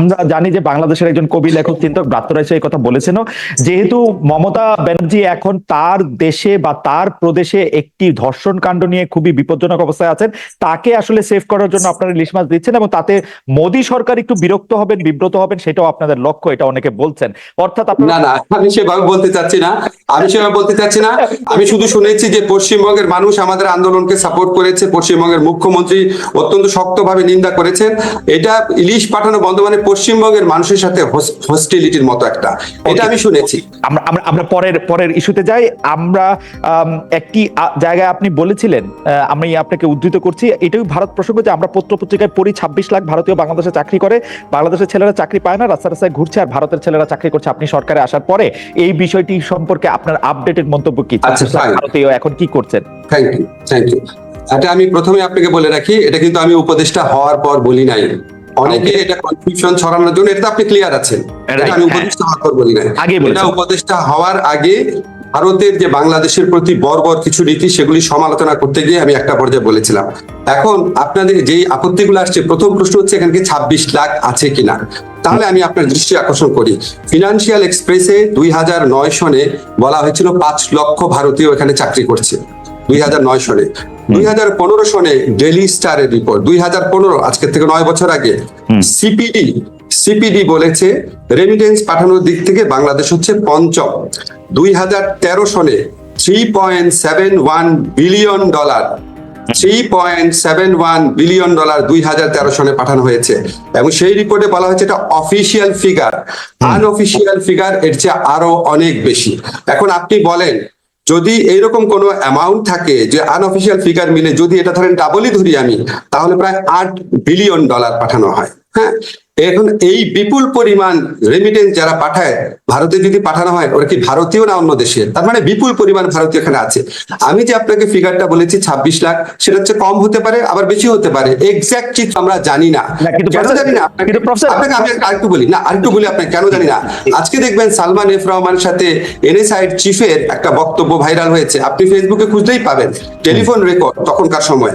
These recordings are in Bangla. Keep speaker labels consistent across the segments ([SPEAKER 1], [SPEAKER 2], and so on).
[SPEAKER 1] আমরা জানি যে বাংলাদেশের একজন কবি লেখক চিন্তক ব্রাত্য রায় এই কথা বলেছেন যেহেতু মমতা ব্যানার্জি এখন তার দেশে বা তার প্রদেশে একটি ধর্ষণ কাণ্ড নিয়ে খুবই বিপজ্জনক অবস্থায় আছেন, তাকে আসলে সেভ করার জন্য আপনারা ইলিশ মাছ দিচ্ছেন এবং তাতে মোদী সরকার একটু বিরক্ত হবেন, বিব্রত হবেন, সেটাও আপনাদের লক্ষ্য, এটা অনেকে বলছেন। অর্থাৎ
[SPEAKER 2] না না, আমি সেভাবে বলতে চাচ্ছি না, আমি সেভাবে বলতে চাচ্ছি না। আমি শুধু শুনেছি যে পশ্চিমবঙ্গের মানুষ আমাদের আন্দোলনকে সাপোর্ট করেছে, পশ্চিমবঙ্গের মুখ্যমন্ত্রী অত্যন্ত শক্তভাবে নিন্দা করেছেন। এটা ইলিশ পাঠানো বন্ধ মানে পশ্চিমবঙ্গের মানুষের সাথে হস্টিলিটির মতো একটা। এটা আমি শুনেছি।
[SPEAKER 1] আমরা আমরা পরের পরের ইস্যুতে যাই। আমরা একটি জায়গায় আপনি বলেছিলেন আমি আপনাকে উদ্ধৃত করছি। এটাই ভারত প্রসঙ্গ যে আমরা পত্র পত্রিকায় পড়ি ছাব্বিশ লাখ ভারতীয় বাংলাদেশে চাকরি করে। বাংলাদেশের ছেলেরা চাকরি পায় না রাস্তা রাস্তায় ঘুরছে আর ভারতের ছেলেরা চাকরি করছে। আপনি সরকারে আসার পরে এই বিষয়টি সম্পর্কে আপনার আপডেটেড মন্তব্য কি?
[SPEAKER 2] আচ্ছা,
[SPEAKER 1] 26 লাখ
[SPEAKER 2] fine.
[SPEAKER 1] ভারতীয় এখন কি করছেন?
[SPEAKER 2] থ্যাংক ইউ থ্যাংক ইউ এটা আমি প্রথমে আপনাকে বলে রাখি এটা কিন্তু আমি উপদেষ্টা হওয়ার পর বলি নাই। অনেকে এটা কনফিউশন ছড়ানোর জন্য এটা আপনি ক্লিয়ার আছেন। আমি
[SPEAKER 1] হ্যাঁ।
[SPEAKER 2] উপদেষ্টা হওয়ার পর বলি
[SPEAKER 1] আগে
[SPEAKER 2] এটা উপদেষ্টা হওয়ার আগে ভারতের যে বাংলাদেশের প্রতি বর্বর কিছু নীতি সেগুলি সমালোচনা করতে গিয়ে আমি একটা পর্যায়ে বলেছিলাম। এখন আপনাদের যেই আপত্তিগুলো আসছে প্রথম প্রশ্ন হচ্ছে এখানে কি ছাব্বিশ লাখ আছে কিনা? তাহলে আমি আপনার দৃষ্টি আকর্ষণ করি। ফিনান্সিয়াল এক্সপ্রেসে দুই হাজার নয় সনে বলা হয়েছিল পাঁচ লক্ষ ভারতীয় এখানে চাকরি করছে। দুই হাজার নয় সনে। দুই হাজার পনেরো সনে ডেলি স্টারের রিপোর্ট দুই হাজার পনেরো আজকের থেকে নয় বছর আগে। সিপিডি সিপিডি বলেছে রেমিটেন্স পাঠানোর দিক থেকে বাংলাদেশ হচ্ছে পঞ্চম। দুই হাজার তেরো সনে three point seven one billion dollar three point seven one billion dollar দুই হাজার তেরো সনে পাঠানো হয়েছে। এবং সেই রিপোর্টে বলা হয়েছে এটা অফিসিয়াল ফিগার আনঅফিসিয়াল ফিগার এর চেয়ে আরও অনেক বেশি। এখন আপনি বলেন যদি এইরকম কোনো অ্যামাউন্ট থাকে যে আনঅফিসিয়াল ফিগার মিলে যদি এটা ধরেন ডাবলই ধরি আমি, তাহলে প্রায় আট বিলিয়ন ডলার পাঠানো হয় হ্যাঁ? এখন এই বিপুল পরিমাণ রেমিটেন্স যারা পাঠায় ভারতে যদি পাঠানো হয় ওরা কি ভারতীয় না অন্য দেশের? তার মানে বিপুল পরিমাণ ভারতীয় এখানে আছে। আমি যে আপনাকে ফিগারটা বলেছি ছাব্বিশ লাখ সেটা হচ্ছে কম হতে পারে আবার বেশি হতে পারে। এক্সাক্ট চিত্র আমরা জানি না। কেন জানি না? আপনাকে আমি আরেকটু বলি। না আরেকটু বলি আপনাকে কেন জানি না? আজকে দেখবেন সালমান এফ রহমানের সাথে এনএসআইড চিফের একটা বক্তব্য ভাইরাল হয়েছে। আপনি ফেসবুকে খুঁজতেই পাবেন। টেলিফোন রেকর্ড তখনকার সময়।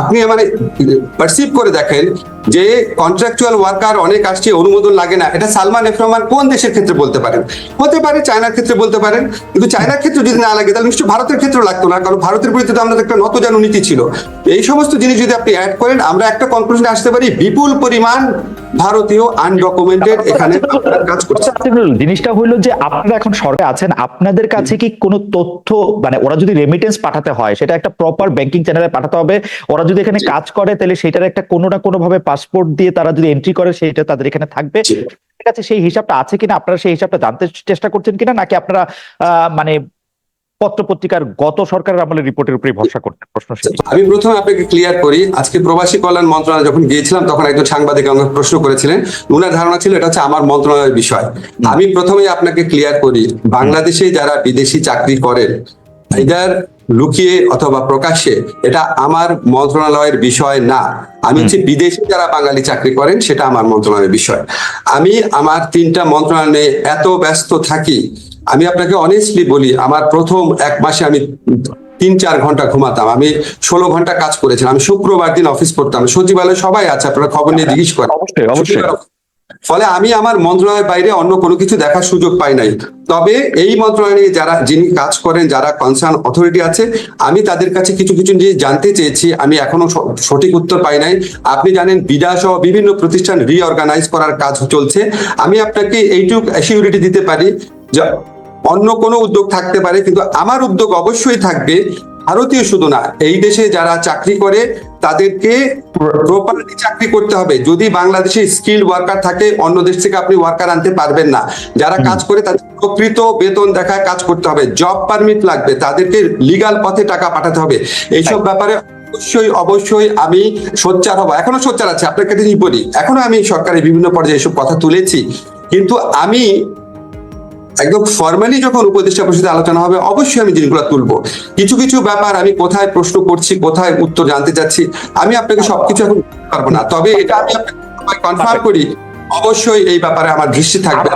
[SPEAKER 2] আপনি মানে পারসিভ করে দেখেন যে কন্ট্রাকচুয়াল ওয়ার্কার অনেক আসছে অনুমোদন লাগে না। এটা সালমান এফ রহমান কোন দেশের ক্ষেত্রে বলতে পারেন? হতে পারে চায়নার ক্ষেত্রে বলতে পারেন কিন্তু চায়নার ক্ষেত্রে যদি না লাগে তাহলে নিশ্চয়ই ভারতের ক্ষেত্রে লাগতো না কারণ ভারতের বিরুদ্ধে তো আমাদের একটা নতজানু নীতি ছিল। এই সমস্ত জিনিস যদি আপনি অ্যাড করেন আমরা একটা কনক্লুশনে আসতে পারি বিপুল পরিমাণ ভারতীয় আনডকুমেন্টেড এখানে কাজ করছে।
[SPEAKER 1] আচ্ছা, জিনিসটা হইল যে আপনারা এখন সরকারে আছেন আপনাদের কাছে কি কোনো তথ্য মানে ওরা যদি রেমিটেন্স পাঠাতে হয় সেটা একটা প্রপার ব্যাংকিং চ্যানেলে পাঠাতে হবে ওরা যদি এখানে কাজ করে তাহলে সেটার একটা কোনো না কোনো ভাবে পাসপোর্ট দিয়ে তারা যদি এন্ট্রি করে সেটা তাদের এখানে থাকবে। আপনাদের কাছে সেই হিসাবটা আছে কিনা আপনারা সেই হিসাবটা জানতে চেষ্টা করছেন কিনা নাকি আপনারা মানে পত্র পত্রিকার গত সরকারের আমলের রিপোর্টের উপরে ভরসা করতে প্রশ্ন
[SPEAKER 2] আমি প্রথমে আপনাকে ক্লিয়ার করি আজকে প্রবাসী কল্যাণ মন্ত্রণালয় যখন গিয়েছিলাম তখন একজন সাংবাদিক আমাকে প্রশ্ন করেছিলেন। উনার ধারণা ছিল এটা হচ্ছে আমার মন্ত্রণালয়ের বিষয়। আমি প্রথমে আপনাকে ক্লিয়ার করি বাংলাদেশে যারা বিদেশি চাকরি করেন এটার লুকিয়ে অথবা প্রকাশ্যে এটা আমার মন্ত্রণালয়ের বিষয় না। আমি হচ্ছে বিদেশে যারা বাঙালি চাকরি করেন সেটা আমার মন্ত্রণালয়ের বিষয়। আমি আমার তিনটা মন্ত্রণালয়ে এত ব্যস্ত থাকি আমি আপনাকে অনেস্টলি বলি আমার প্রথম এক মাসে আমি তিন চার ঘণ্টা ঘুমাতাম। আমি ষোলো ঘণ্টা কাজ করেছিলাম। আমি শুক্রবার দিন অফিস করতাম সচিবালয় সবাই আছে আপনারা খবর নিয়ে জিজ্ঞেস করেন।
[SPEAKER 1] অবশ্যই অবশ্যই।
[SPEAKER 2] ফলে আমি আমার মন্ত্রণালয়ের বাইরে অন্য কোনো কিছু দেখার সুযোগ পাই নাই। তবে এই মন্ত্রণালয়ে যারা, যিনি কাজ করেন, যারা কনসার্ন অথরিটি আছে, আমি তাদের কাছে কিছু কিছু জিনিস জানতে চেয়েছি। আমি এখনও সঠিক উত্তর পাই নাই। আপনি জানেন বিডা সহ বিভিন্ন প্রতিষ্ঠান রিঅর্গানাইজ করার কাজ চলছে। আমি আপনাকে এইটুক অ্যাসিউরিটি দিতে পারি যে, অন্য কোনো উদ্যোগ থাকতে পারে, কিন্তু আমার উদ্যোগ অবশ্যই থাকবে ভারতীয় শুধু না এই দেশে যারা চাকরি করে তাদেরকে প্রপারলি চাকরি করতে হবে। যদি বাংলাদেশে স্কিল ওয়ার্কার থাকে অন্য দেশ থেকে আপনি ওয়ার্কার আনতে পারবেন না। যারা কাজ করে তাদের প্রকৃত বেতন দেখায় কাজ করতে হবে। জব পারমিট লাগবে তাদেরকে লিগাল পথে টাকা পাঠাতে হবে। এইসব ব্যাপারে অবশ্যই অবশ্যই আমি সোচ্চার হব। এখনও সোচ্চার আছে আপনাকে যদি বলি? এখনও আমি সরকারের বিভিন্ন পর্যায়ে এসব কথা তুলেছি। কিন্তু আমি একদম ফর্মালি যখন উপদেষ্টা পরিষদে আলোচনা হবে, অবশ্যই আমি জিনিসগুলো তুলবো। কিছু কিছু ব্যাপার আমি কোথায় প্রশ্ন করছি, কোথায় উত্তর জানতে চাচ্ছি, আমি আপনাকে সবকিছু এখন পারব না। তবে এটা আমি আপনাকে কনফার্ম করি, অবশ্যই এই ব্যাপারে আমার দৃষ্টি থাকবে।